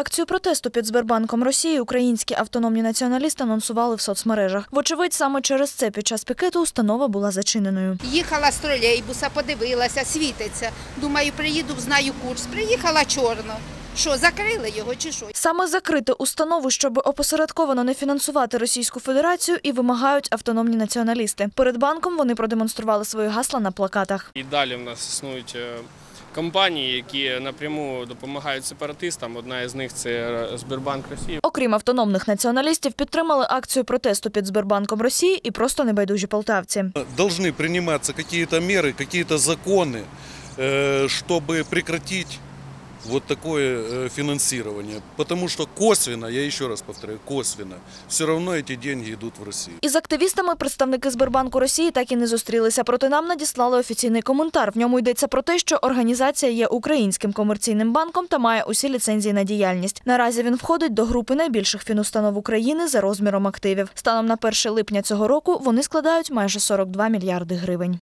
Акцію протесту під Сбербанком Росії українські автономні націоналісти анонсували в соцмережах. Вочевидь, саме через це під час пікету установа була зачиненою. Їхала з тролейбуса, подивилася, світиться. Думаю, приїду, знаю курс. Приїхала чорно. Що, закрили його чи що? Саме закрити установу, щоб опосередковано не фінансувати Російську Федерацію, і вимагають автономні націоналісти. Перед банком вони продемонстрували свої гасла на плакатах. І далі в нас існують е, компанії, які напряму допомагають сепаратистам. Одна із них це Сбербанк Росії. Окрім автономних націоналістів, підтримали акцію протесту під Сбербанком Росії і просто небайдужі полтавці. Должны приниматься какие-то меры, какие-то законы, э, чтобы прекратить вот такое э, финансирование. Потому что косвенно, я еще раз повторяю, косвенно, все равно эти деньги идут в Россию. Із активістами представники Сбербанку Росії так і не зустрілися. Проте нам надіслали офіційний коментар. В ньому йдеться про те, що організація є українським комерційним банком та має усі ліцензії на діяльність. Наразі він входить до групи найбільших фінустанов України за розміром активів. Станом на 1 липня цього року вони складають майже 42 мільярди гривень.